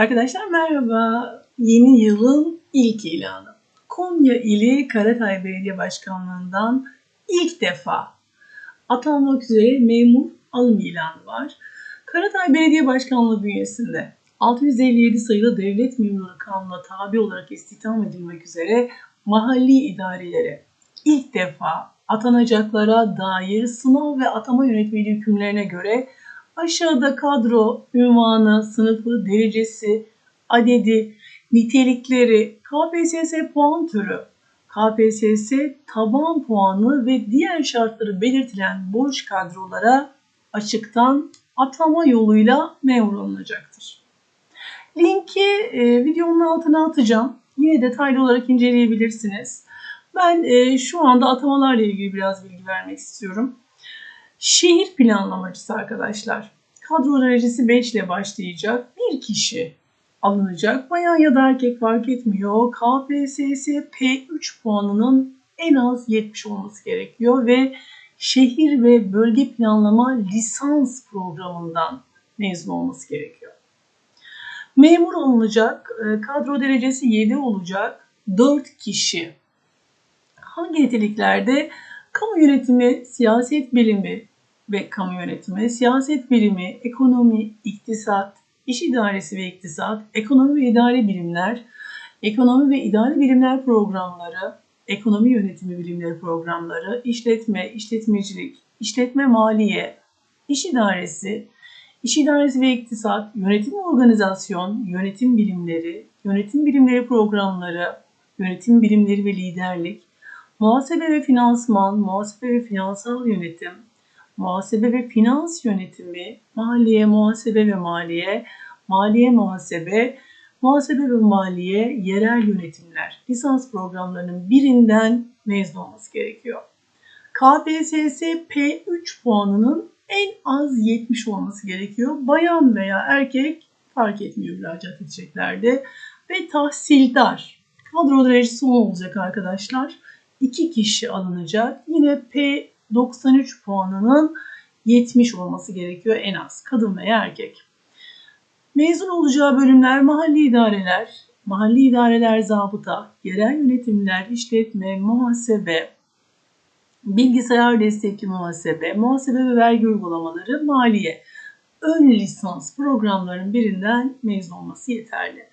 Arkadaşlar merhaba. Yeni yılın ilk ilanı. Konya ili Karatay Belediye Başkanlığı'ndan ilk defa atanmak üzere memur alım ilanı var. Karatay Belediye Başkanlığı bünyesinde 657 sayılı Devlet Memuru Kanunu'na tabi olarak istihdam edilmek üzere mahalli idarelere ilk defa atanacaklara dair sınav ve atama yönetmeliği hükümlerine göre Aşağıda kadro, ünvanı, sınıfı, derecesi, adedi, nitelikleri, KPSS puan türü, KPSS taban puanı ve diğer şartları belirtilen borç kadrolara açıktan atama yoluyla memur olunacaktır. Linki e, videonun altına atacağım. Yine detaylı olarak inceleyebilirsiniz. Ben e, şu anda atamalarla ilgili biraz bilgi vermek istiyorum. Şehir planlamacısı arkadaşlar. Kadro derecesi 5 ile başlayacak. Bir kişi alınacak. Bayan ya da erkek fark etmiyor. KPSS P3 puanının en az 70 olması gerekiyor ve şehir ve bölge planlama lisans programından mezun olması gerekiyor. Memur alınacak. E, kadro derecesi 7 olacak. 4 kişi. Hangi niteliklerde? Kamu yönetimi, siyaset bilimi, ve kamu yönetimi, siyaset bilimi, ekonomi, iktisat, iş idaresi ve iktisat, ekonomi ve idari bilimler, ekonomi ve idari bilimler programları, ekonomi yönetimi bilimleri programları, işletme, işletmecilik, işletme maliye, iş idaresi, iş idaresi ve iktisat, yönetim ve organizasyon, yönetim bilimleri, yönetim bilimleri programları, yönetim bilimleri ve liderlik, muhasebe ve finansman, muhasebe ve finansal yönetim, muhasebe ve finans yönetimi, maliye, muhasebe ve maliye, maliye muhasebe, muhasebe ve maliye, yerel yönetimler lisans programlarının birinden mezun olması gerekiyor. KPSS P3 puanının en az 70 olması gerekiyor. Bayan veya erkek fark etmiyor müracaat edeceklerde. Ve tahsildar. Kadro derecesi olacak arkadaşlar. İki kişi alınacak. Yine P 93 puanının 70 olması gerekiyor en az kadın veya erkek. Mezun olacağı bölümler mahalli idareler, mahalli idareler zabıta, yerel yönetimler, işletme, muhasebe, bilgisayar destekli muhasebe, muhasebe ve vergi uygulamaları, maliye. Ön lisans programlarının birinden mezun olması yeterli.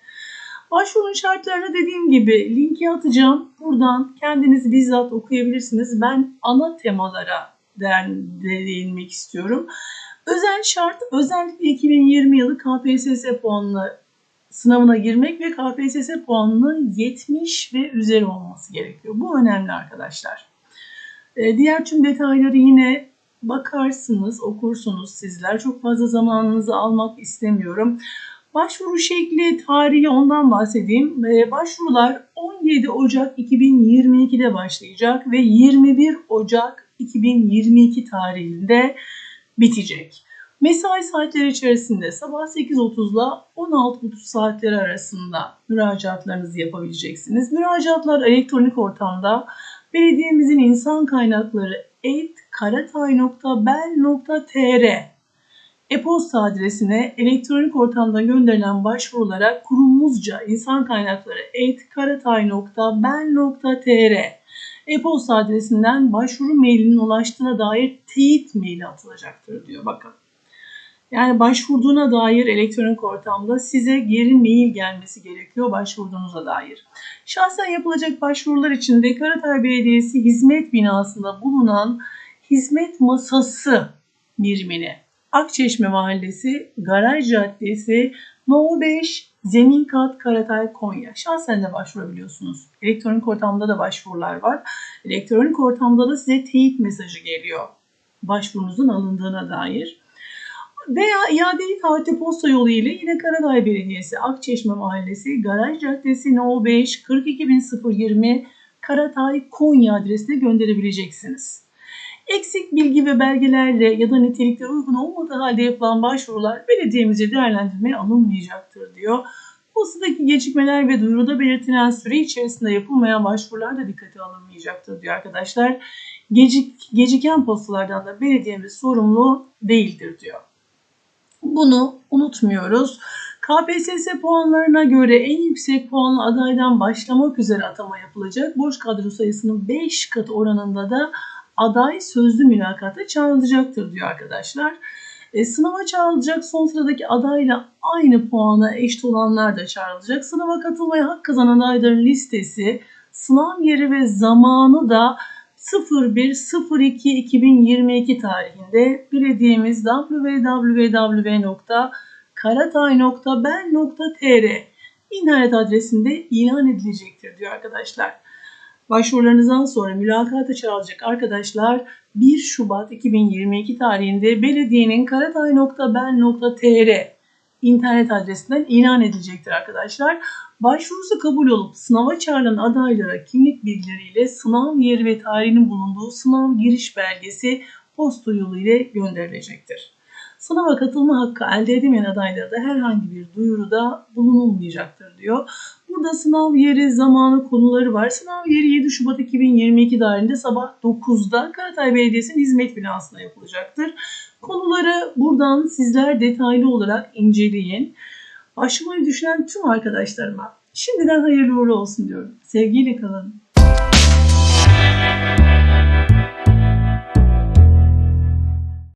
Başvurun şartlarını dediğim gibi linki atacağım. Buradan kendiniz bizzat okuyabilirsiniz. Ben ana temalara değinmek istiyorum. Özel şart özellikle 2020 yılı KPSS puanlı sınavına girmek ve KPSS puanının 70 ve üzeri olması gerekiyor. Bu önemli arkadaşlar. Ee, diğer tüm detayları yine bakarsınız, okursunuz sizler. Çok fazla zamanınızı almak istemiyorum. Başvuru şekli, tarihi ondan bahsedeyim. Başvurular 17 Ocak 2022'de başlayacak ve 21 Ocak 2022 tarihinde bitecek. Mesai saatleri içerisinde sabah 8.30 ile 16.30 saatleri arasında müracaatlarınızı yapabileceksiniz. Müracaatlar elektronik ortamda belediyemizin insan kaynakları karatay.bel.tr e-posta adresine elektronik ortamda gönderilen başvurulara kurumumuzca insan kaynakları karatay.ben.tr e-posta adresinden başvuru mailinin ulaştığına dair teyit maili atılacaktır diyor bakın. Yani başvurduğuna dair elektronik ortamda size geri mail gelmesi gerekiyor başvurduğunuza dair. Şahsen yapılacak başvurular için de Karatay Belediyesi hizmet binasında bulunan hizmet masası birimine Akçeşme Mahallesi, Garaj Caddesi, No 5, Zemin Kat, Karatay, Konya. Şahsen de başvurabiliyorsunuz. Elektronik ortamda da başvurular var. Elektronik ortamda da size teyit mesajı geliyor. Başvurunuzun alındığına dair. Veya iadeli taahhüte posta yolu ile yine Karatay Belediyesi, Akçeşme Mahallesi, Garaj Caddesi, No 5, 42020, Karatay, Konya adresine gönderebileceksiniz. Eksik bilgi ve belgelerle ya da nitelikleri uygun olmadığı halde yapılan başvurular belediyemize değerlendirmeye alınmayacaktır diyor. Postadaki gecikmeler ve duyuruda belirtilen süre içerisinde yapılmayan başvurular da dikkate alınmayacaktır diyor arkadaşlar. Gecik, geciken postalardan da belediyemiz sorumlu değildir diyor. Bunu unutmuyoruz. KPSS puanlarına göre en yüksek puanlı adaydan başlamak üzere atama yapılacak. Boş kadro sayısının 5 katı oranında da aday sözlü mülakata çağrılacaktır diyor arkadaşlar. E, sınava çağrılacak son sıradaki adayla aynı puana eşit olanlar da çağrılacak. Sınava katılmaya hak kazanan adayların listesi, sınav yeri ve zamanı da 01.02.2022 tarihinde belediyemiz www.karatay.ben.tr internet adresinde ilan edilecektir diyor arkadaşlar. Başvurularınızdan sonra mülakata çağrılacak arkadaşlar 1 Şubat 2022 tarihinde belediyenin karatay.ben.tr internet adresinden ilan edilecektir arkadaşlar. Başvurusu kabul olup sınava çağrılan adaylara kimlik bilgileriyle sınav yeri ve tarihinin bulunduğu sınav giriş belgesi posta yolu ile gönderilecektir. Sınava katılma hakkı elde edemeyen adaylara da herhangi bir duyuruda bulunulmayacaktır diyor. Burada sınav yeri, zamanı, konuları var. Sınav yeri 7 Şubat 2022 tarihinde sabah 9'da Karatay Belediyesi'nin hizmet binasında yapılacaktır. Konuları buradan sizler detaylı olarak inceleyin. Başvurmayı düşünen tüm arkadaşlarıma şimdiden hayırlı uğurlu olsun diyorum. Sevgiyle kalın.